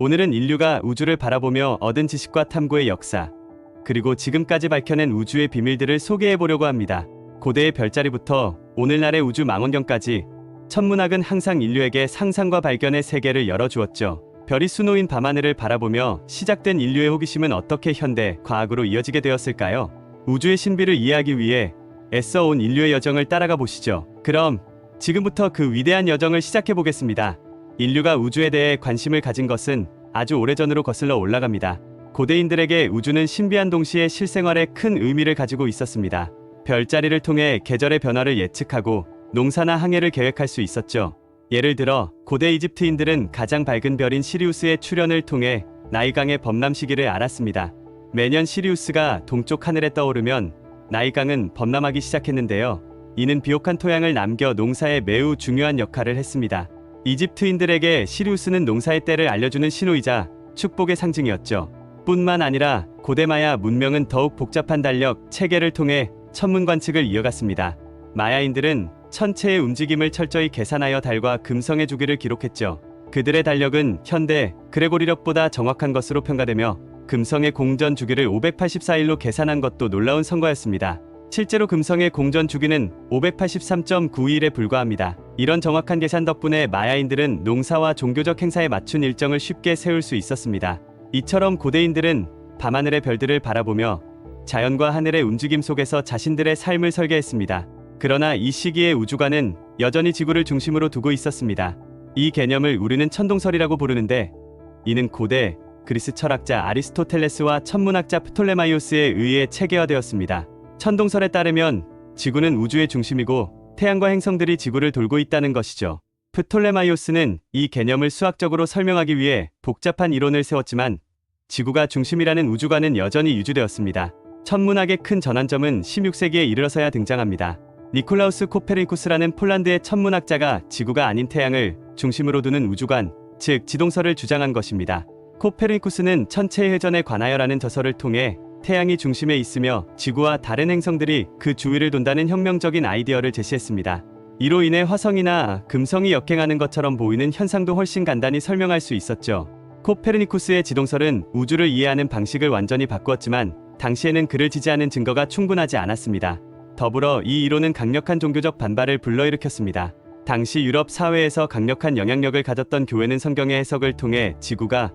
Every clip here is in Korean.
오늘은 인류가 우주를 바라보며 얻은 지식과 탐구의 역사, 그리고 지금까지 밝혀낸 우주의 비밀들을 소개해 보려고 합니다. 고대의 별자리부터 오늘날의 우주 망원경까지 천문학은 항상 인류에게 상상과 발견의 세계를 열어주었죠. 별이 수놓인 밤하늘을 바라보며 시작된 인류의 호기심은 어떻게 현대 과학으로 이어지게 되었을까요? 우주의 신비를 이해하기 위해 애써온 인류의 여정을 따라가 보시죠. 그럼 지금부터 그 위대한 여정을 시작해 보겠습니다. 인류가 우주에 대해 관심을 가진 것은 아주 오래전으로 거슬러 올라갑니다. 고대인들에게 우주는 신비한 동시에 실생활에 큰 의미를 가지고 있었습니다. 별자리를 통해 계절의 변화를 예측하고 농사나 항해를 계획할 수 있었죠. 예를 들어 고대 이집트인들은 가장 밝은 별인 시리우스의 출현을 통해 나이강의 범람 시기를 알았습니다. 매년 시리우스가 동쪽 하늘에 떠오르면 나이강은 범람하기 시작했는데요. 이는 비옥한 토양을 남겨 농사에 매우 중요한 역할을 했습니다. 이집트인들에게 시리우스는 농사의 때를 알려주는 신호이자 축복의 상징이었죠. 뿐만 아니라 고대 마야 문명은 더욱 복잡한 달력, 체계를 통해 천문 관측을 이어갔습니다. 마야인들은 천체의 움직임을 철저히 계산하여 달과 금성의 주기를 기록했죠. 그들의 달력은 현대 그레고리력보다 정확한 것으로 평가되며 금성의 공전 주기를 584일로 계산한 것도 놀라운 성과였습니다. 실제로 금성의 공전 주기는 583.92일에 불과합니다. 이런 정확한 계산 덕분에 마야인들은 농사와 종교적 행사에 맞춘 일정을 쉽게 세울 수 있었습니다. 이처럼 고대인들은 밤하늘의 별들을 바라보며 자연과 하늘의 움직임 속에서 자신들의 삶을 설계했습니다. 그러나 이 시기의 우주관은 여전히 지구를 중심으로 두고 있었습니다. 이 개념을 우리는 천동설이라고 부르는데 이는 고대 그리스 철학자 아리스토텔레스와 천문학자 프톨레마이오스에 의해 체계화되었습니다. 천동설에 따르면 지구는 우주의 중심이고 태양과 행성들이 지구를 돌고 있다는 것이죠. 프톨레마이오스는 이 개념을 수학적으로 설명하기 위해 복잡한 이론을 세웠지만 지구가 중심이라는 우주관은 여전히 유지되었습니다. 천문학의 큰 전환점은 16세기에 이르러서야 등장합니다. 니콜라우스 코페르니쿠스라는 폴란드의 천문학자가 지구가 아닌 태양을 중심으로 두는 우주관, 즉 지동설을 주장한 것입니다. 코페르니쿠스는 천체의 회전에 관하여라는 저서를 통해 태양이 중심에 있으며 지구와 다른 행성들이 그 주위를 돈다는 혁명적인 아이디어를 제시했습니다. 이로 인해 화성이나 금성이 역행하는 것처럼 보이는 현상도 훨씬 간단히 설명할 수 있었죠. 코페르니쿠스의 지동설은 우주를 이해하는 방식을 완전히 바꾸었지만 당시에는 그를 지지하는 증거가 충분하지 않았습니다. 더불어 이 이론은 강력한 종교적 반발을 불러일으켰습니다. 당시 유럽 사회에서 강력한 영향력을 가졌던 교회는 성경의 해석을 통해 지구가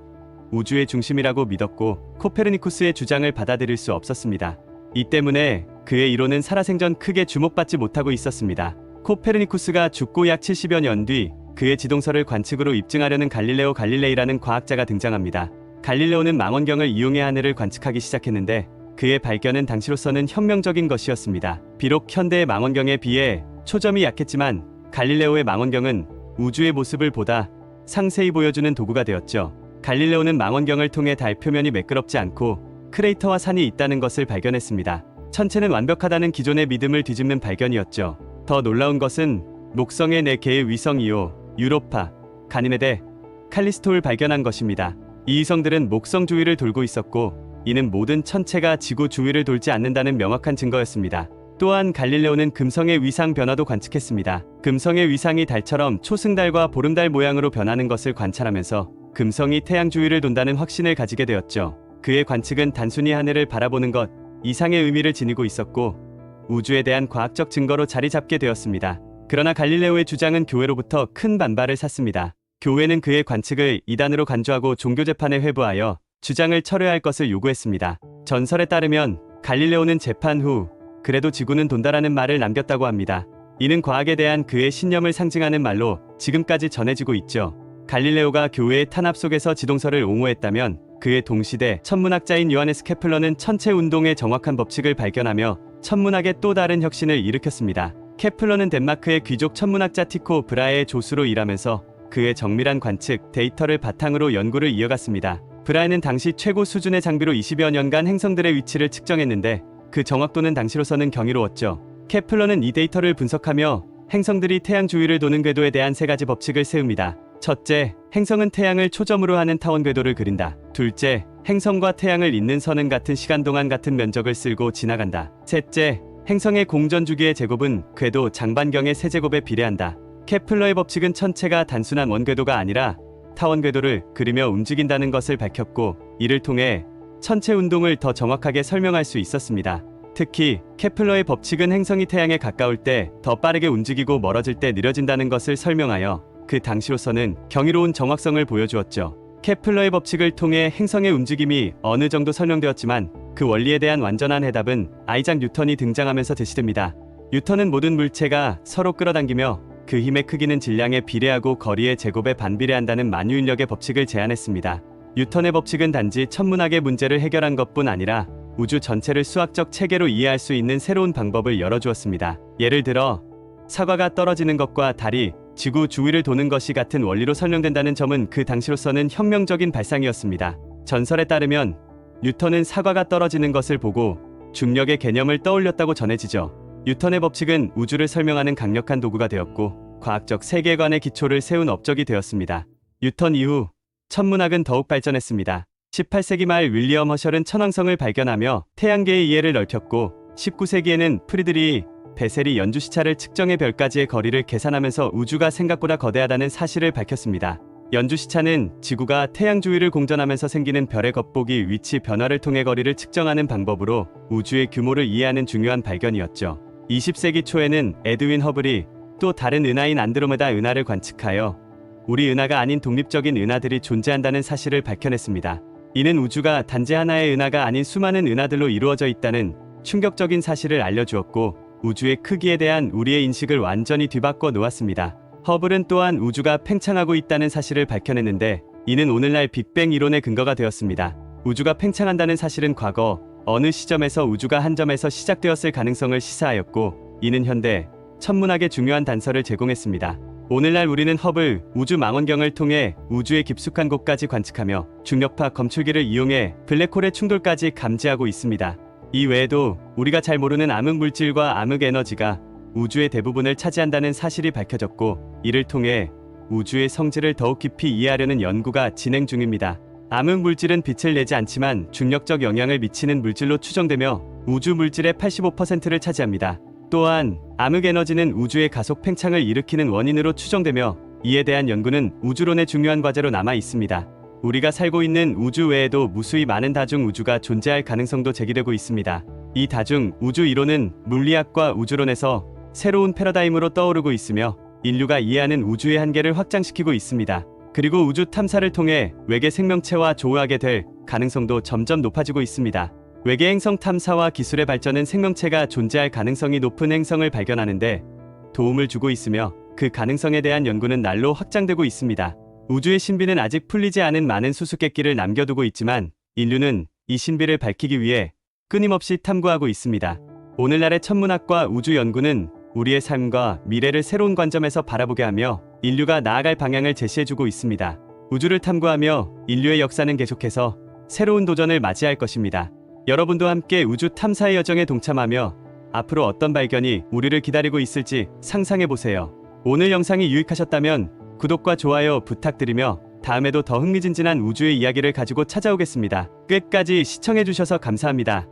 우주의 중심이라고 믿었고 코페르니쿠스의 주장을 받아들일 수 없었습니다. 이 때문에 그의 이론은 살아생전 크게 주목받지 못하고 있었습니다. 코페르니쿠스가 죽고 약 70여 년 뒤 그의 지동설을 관측으로 입증하려는 갈릴레오 갈릴레이라는 과학자가 등장합니다. 갈릴레오는 망원경을 이용해 하늘을 관측하기 시작했는데 그의 발견은 당시로서는 혁명적인 것이었습니다. 비록 현대의 망원경에 비해 초점이 약했지만 갈릴레오의 망원경은 우주의 모습을 보다 상세히 보여주는 도구가 되었죠. 갈릴레오는 망원경을 통해 달 표면이 매끄럽지 않고 크레이터와 산이 있다는 것을 발견했습니다. 천체는 완벽하다는 기존의 믿음을 뒤집는 발견이었죠. 더 놀라운 것은 목성의 네 개의 위성 이오, 유로파, 가니메데, 칼리스토를 발견한 것입니다. 이 위성들은 목성 주위를 돌고 있었고 이는 모든 천체가 지구 주위를 돌지 않는다는 명확한 증거였습니다. 또한 갈릴레오는 금성의 위상 변화도 관측했습니다. 금성의 위상이 달처럼 초승달과 보름달 모양으로 변하는 것을 관찰하면서 금성이 태양 주위를 돈다는 확신을 가지게 되었죠. 그의 관측은 단순히 하늘을 바라보는 것 이상의 의미를 지니고 있었고 우주에 대한 과학적 증거로 자리 잡게 되었습니다. 그러나 갈릴레오의 주장은 교회로부터 큰 반발을 샀습니다. 교회는 그의 관측을 이단으로 간주하고 종교 재판에 회부하여 주장을 철회할 것을 요구했습니다. 전설에 따르면 갈릴레오는 재판 후 그래도 지구는 돈다라는 말을 남겼다고 합니다. 이는 과학에 대한 그의 신념을 상징하는 말로 지금까지 전해지고 있죠. 갈릴레오가 교회의 탄압 속에서 지동설을 옹호했다면 그의 동시대 천문학자인 요하네스 케플러는 천체 운동의 정확한 법칙을 발견하며 천문학의 또 다른 혁신을 일으켰습니다. 케플러는 덴마크의 귀족 천문학자 티코 브라의 조수로 일하면서 그의 정밀한 관측 데이터를 바탕으로 연구를 이어갔습니다. 브라에는 당시 최고 수준의 장비로 20여 년간 행성들의 위치를 측정했는데 그 정확도는 당시로서는 경이로웠죠. 케플러는 이 데이터를 분석하며 행성들이 태양 주위를 도는 궤도에 대한 세 가지 법칙을 세웁니다. 첫째, 행성은 태양을 초점으로 하는 타원 궤도를 그린다. 둘째, 행성과 태양을 잇는 선은 같은 시간 동안 같은 면적을 쓸고 지나간다. 셋째, 행성의 공전 주기의 제곱은 궤도 장반경의 세제곱에 비례한다. 케플러의 법칙은 천체가 단순한 원궤도가 아니라 타원 궤도를 그리며 움직인다는 것을 밝혔고 이를 통해 천체 운동을 더 정확하게 설명할 수 있었습니다. 특히 케플러의 법칙은 행성이 태양에 가까울 때 더 빠르게 움직이고 멀어질 때 느려진다는 것을 설명하여 그 당시로서는 경이로운 정확성을 보여주었죠. 케플러의 법칙을 통해 행성의 움직임이 어느 정도 설명되었지만 그 원리에 대한 완전한 해답은 아이작 뉴턴이 등장하면서 제시됩니다. 뉴턴은 모든 물체가 서로 끌어당기며 그 힘의 크기는 질량에 비례하고 거리의 제곱에 반비례한다는 만유인력의 법칙을 제안했습니다. 뉴턴의 법칙은 단지 천문학의 문제를 해결한 것뿐 아니라 우주 전체를 수학적 체계로 이해할 수 있는 새로운 방법을 열어주었습니다. 예를 들어 사과가 떨어지는 것과 달이 지구 주위를 도는 것이 같은 원리로 설명된다는 점은 그 당시로서는 혁명적인 발상이었습니다. 전설에 따르면 뉴턴은 사과가 떨어지는 것을 보고 중력의 개념을 떠올렸다고 전해지죠. 뉴턴의 법칙은 우주를 설명하는 강력한 도구가 되었고 과학적 세계관의 기초를 세운 업적이 되었습니다. 뉴턴 이후 천문학은 더욱 발전했습니다. 18세기 말 윌리엄 허셜은 천왕성을 발견하며 태양계의 이해를 넓혔고 19세기에는 프리드리 베셀이 연주 시차를 측정해 별까지의 거리를 계산하면서 우주가 생각보다 거대하다는 사실을 밝혔습니다. 연주 시차는 지구가 태양 주위를 공전하면서 생기는 별의 겉보기 위치 변화를 통해 거리를 측정하는 방법으로 우주의 규모를 이해하는 중요한 발견이었죠. 20세기 초에는 에드윈 허블이 또 다른 은하인 안드로메다 은하를 관측하여 우리 은하가 아닌 독립적인 은하들이 존재한다는 사실을 밝혀냈습니다. 이는 우주가 단지 하나의 은하가 아닌 수많은 은하들로 이루어져 있다는 충격적인 사실을 알려주었고 우주의 크기에 대한 우리의 인식을 완전히 뒤바꿔 놓았습니다. 허블은 또한 우주가 팽창하고 있다는 사실을 밝혀냈는데 이는 오늘날 빅뱅 이론의 근거가 되었습니다. 우주가 팽창한다는 사실은 과거 어느 시점에서 우주가 한 점에서 시작되었을 가능성을 시사하였고 이는 현대 천문학의 중요한 단서를 제공했습니다. 오늘날 우리는 허블 우주 망원경을 통해 우주의 깊숙한 곳까지 관측하며 중력파 검출기를 이용해 블랙홀의 충돌까지 감지하고 있습니다. 이 외에도 우리가 잘 모르는 암흑 물질과 암흑 에너지가 우주의 대부분을 차지한다는 사실이 밝혀졌고 이를 통해 우주의 성질을 더욱 깊이 이해하려는 연구가 진행 중입니다. 암흑 물질은 빛을 내지 않지만 중력적 영향을 미치는 물질로 추정되며 우주 물질의 85%를 차지합니다. 또한 암흑 에너지는 우주의 가속 팽창을 일으키는 원인으로 추정되며 이에 대한 연구는 우주론의 중요한 과제로 남아 있습니다. 우리가 살고 있는 우주 외에도 무수히 많은 다중 우주가 존재할 가능성도 제기되고 있습니다. 이 다중 우주 이론은 물리학과 우주론에서 새로운 패러다임으로 떠오르고 있으며 인류가 이해하는 우주의 한계를 확장시키고 있습니다. 그리고 우주 탐사를 통해 외계 생명체와 조우하게 될 가능성도 점점 높아지고 있습니다. 외계 행성 탐사와 기술의 발전은 생명체가 존재할 가능성이 높은 행성을 발견하는데 도움을 주고 있으며 그 가능성에 대한 연구는 날로 확장되고 있습니다. 우주의 신비는 아직 풀리지 않은 많은 수수께끼를 남겨두고 있지만 인류는 이 신비를 밝히기 위해 끊임없이 탐구하고 있습니다. 오늘날의 천문학과 우주 연구는 우리의 삶과 미래를 새로운 관점에서 바라보게 하며 인류가 나아갈 방향을 제시해주고 있습니다. 우주를 탐구하며 인류의 역사는 계속해서 새로운 도전을 맞이할 것입니다. 여러분도 함께 우주 탐사의 여정에 동참하며 앞으로 어떤 발견이 우리를 기다리고 있을지 상상해 보세요. 오늘 영상이 유익하셨다면 구독과 좋아요 부탁드리며 다음에도 더 흥미진진한 우주의 이야기를 가지고 찾아오겠습니다. 끝까지 시청해 주셔서 감사합니다.